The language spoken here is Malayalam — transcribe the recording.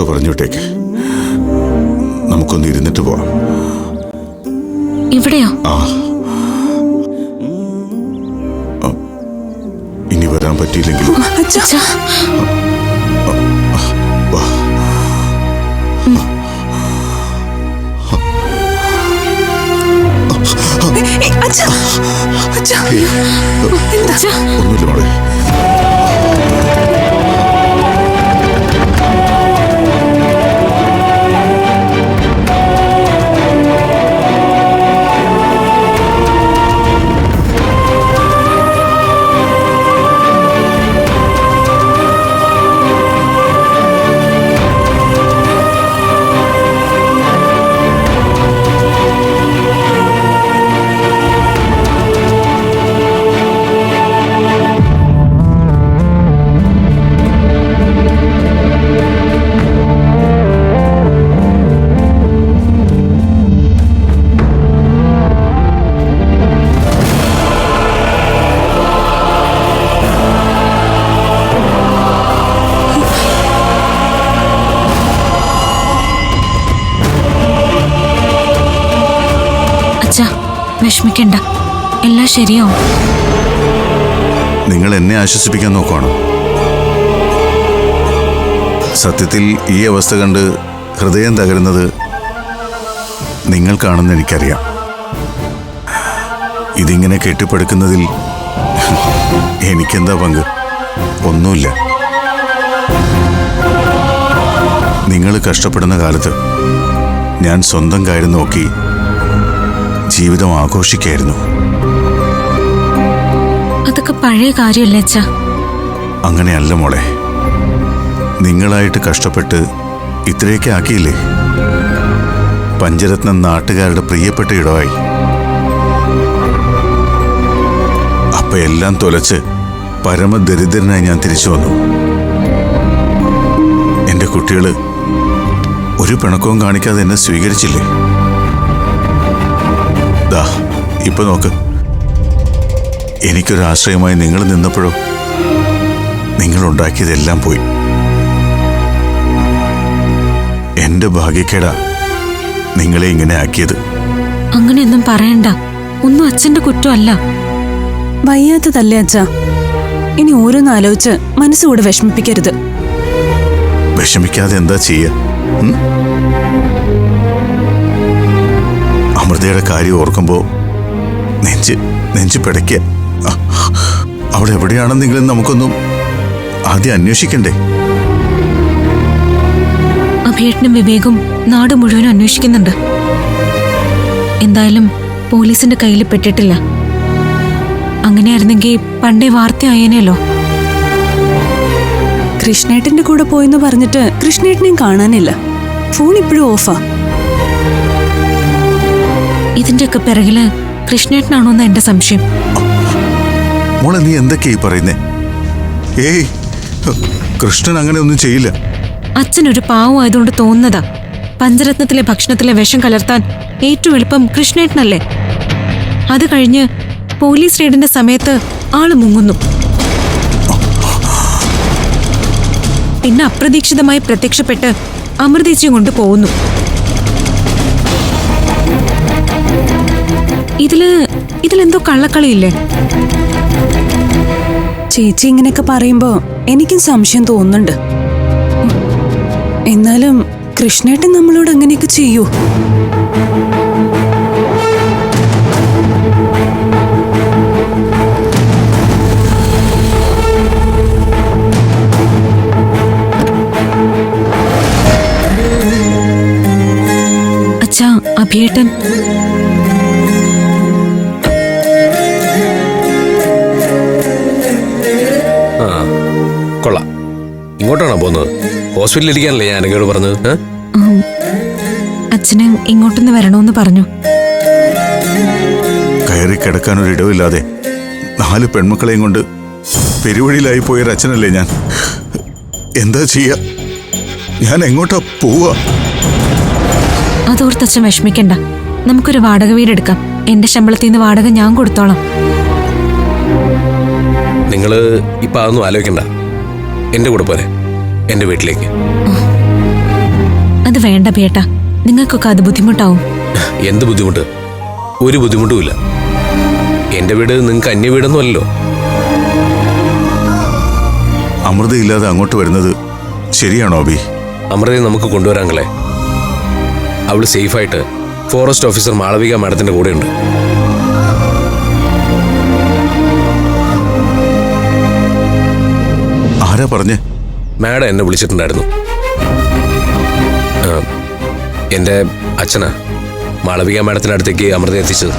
അങ്ങോട്ടോ പറഞ്ഞോട്ടേക്ക്. നമുക്കൊന്ന് ഇരുന്നിട്ട് പോവാം. ഇവിടെയോ? ആ. ഇനി വരാൻ പറ്റിയില്ലെങ്കിൽ ഒന്നുമില്ല മോളെ. വിഷമിക്കണ്ട. എല്ലാം ശരിയാവും. നിങ്ങൾ എന്നെ ആശ്വസിപ്പിക്കാൻ നോക്കുവാണോ? സത്യത്തിൽ ഈ അവസ്ഥ കണ്ട് ഹൃദയം തകരുന്നത് നിങ്ങൾക്കാണെന്ന് എനിക്കറിയാം. ഇതിങ്ങനെ കെട്ടിപ്പടുക്കുന്നതിൽ എനിക്കെന്താ പങ്ക്? ഒന്നുമില്ല. നിങ്ങൾ കഷ്ടപ്പെടുന്ന കാലത്ത് ഞാൻ സ്വന്തം കാര്യം നോക്കി ജീവിതം ആഘോഷിക്കായിരുന്നു. അതൊക്കെ പഴയ കാര്യമല്ലേ അച്ഛാ? അങ്ങനെയല്ല മോളെ. നിങ്ങളായിട്ട് കഷ്ടപ്പെട്ട് ഇത്രയൊക്കെ ആക്കിയില്ലേ? പഞ്ചരത്നം നാട്ടുകാരുടെ പ്രിയപ്പെട്ട ഇടമായി അപ്പൊ എല്ലാം തൊലച്ച് പരമദരിദ്രനായി ഞാൻ തിരിച്ചു വന്നു. എന്റെ കുട്ടികൾ ഒരു പിണക്കവും കാണിക്കാതെ എന്നെ സ്വീകരിച്ചില്ലേ? ദാ ഇപ്പൊ നോക്ക്. എനിക്കൊരു ആശ്രയമായി നിങ്ങൾ നിന്നപ്പോഴോ? നിങ്ങൾ ഉണ്ടാക്കിയതെല്ലാം പോയി. എന്റെ ഭാഗ്യക്കേടാ നിങ്ങളെ ഇങ്ങനെ ആക്കിയത്. അങ്ങനെയൊന്നും പറയണ്ട. ഒന്നും അച്ഛന്റെ കുറ്റമല്ല. വയ്യാത്തതല്ലേ അച്ഛ? ഇനി ഓരോന്ന് ആലോചിച്ച് മനസ്സുകൂടെ വിഷമിപ്പിക്കരുത്. വിഷമിക്കാതെ എന്താ ചെയ്യുക? അമൃതയുടെ കാര്യം ഓർക്കുമ്പോൾ നെഞ്ച് നെഞ്ച് പിടയ്ക്ക. അവൾ എവിടെയാണെന്നെങ്കിലും നമുക്കൊന്നും ആദ്യം അന്വേഷിക്കണ്ടേ? അഭിയേട്ടനും വിവേകും നാട് മുഴുവനും അന്വേഷിക്കുന്നുണ്ട്. എന്തായാലും പോലീസിന്റെ കയ്യിൽ പെട്ടിട്ടില്ല. അങ്ങനെയായിരുന്നെങ്കിൽ പണ്ടേ വാർത്തയായേനല്ലോ കൃഷ്ണേട്ടന്റെ കൂടെ പോയെന്ന് പറഞ്ഞിട്ട് കൃഷ്ണേട്ടനെയും കാണാനില്ല. ഫോൺ ഇപ്പോഴും ഓഫാ. ഇതിന്റെയൊക്കെ പിറകിൽ കൃഷ്ണേട്ടനാണോ കൃഷ്ണേട്ടനാണോന്ന എന്റെ സംശയം. മോളെ നീ എന്തൊക്കെയായി പറയുന്നേ? ഏയ് കൃഷ്ണൻ അങ്ങനെ ഒന്നും ചെയ്യില്ല. അച്ഛനൊരു പാവമായതുകൊണ്ട് തോന്നുന്നതാ. പഞ്ചരത്നത്തിലെ ഭക്ഷണത്തിലെ വിഷം കലർത്താൻ ഏറ്റവും എളുപ്പം കൃഷ്ണേട്ടനല്ലേ? അത് കഴിഞ്ഞ് പോലീസ് റെയ്ഡിന്റെ സമയത്ത് ആൾ മുങ്ങുന്നു. പിന്നെ അപ്രതീക്ഷിതമായി പ്രത്യക്ഷപ്പെട്ട് അമൃതേച്ചിയും കൊണ്ട് പോകുന്നു. ഇതിൽ ഇതിലെന്തോ കള്ളക്കളിയില്ലേ? ചേച്ചി ഇങ്ങനെയൊക്കെ പറയുമ്പോ എനിക്കും സംശയം തോന്നുന്നുണ്ട്. എന്നാലും കൃഷ്ണേട്ടൻ നമ്മളോട് അങ്ങനെയൊക്കെ ചെയ്യൂ. അച്ഛാ അഭിയേട്ടൻ. ഹോസ്പിറ്റലിൽ ഇരിക്കാനല്ലേ ഞാൻ അനങ്ങയോട് പറഞ്ഞത്? അച്ഛന് ഇങ്ങോട്ടൊന്ന് വരണമെന്ന് പറഞ്ഞു. കയറി കിടക്കാൻ ഒരു ഇടവില്ലാതെ നാല് പെൺമക്കളെയും കൊണ്ട് പെരുവഴിയിലായി പോയൊരു അച്ഛനല്ലേ ഞാൻ. എന്താ ചെയ്യ? ഞാൻ എങ്ങോട്ടാ പോവാ? അതോർത്ത് അച്ഛൻ വിഷമിക്കണ്ട. നമുക്കൊരു വാടക വീടെടുക്കാം. എന്റെ ശമ്പളത്തിൽ നിന്ന് വാടക ഞാൻ കൊടുത്തോളാം. നിങ്ങൾ ഇപ്പൊ അതൊന്നും ആലോചിക്കണ്ട. എന്റെ കൂടെ പോരെ. എന്റെ വീട്ടിലേക്ക്. അത് വേണ്ട ബേട്ട. നിങ്ങൾക്കൊക്കെ അത് ബുദ്ധിമുട്ടാവും. എന്ത് ബുദ്ധിമുട്ട്? ഒരു ബുദ്ധിമുട്ടുമില്ല. എന്റെ വീട് നിങ്ങൾക്ക് അന്യ വീടൊന്നും അല്ലല്ലോ അമൃതയില്ലാതെ അങ്ങോട്ട് വരുന്നത് ശരിയാണോ അബി? അമൃതയെ നമുക്ക് കൊണ്ടുവരാങ്ങളെ അവൾ സേഫായിട്ട് ഫോറസ്റ്റ് ഓഫീസർ മാളവിക മാഡത്തിന്റെ കൂടെയുണ്ട്. ആരാ പറഞ്ഞേ? മാഡം എന്നെ വിളിച്ചിട്ടുണ്ടായിരുന്നു. എന്റെ അച്ഛനാ മാളവിക മാഡത്തിന്റെ അടുത്തേക്ക് അമൃത എത്തിച്ചത്.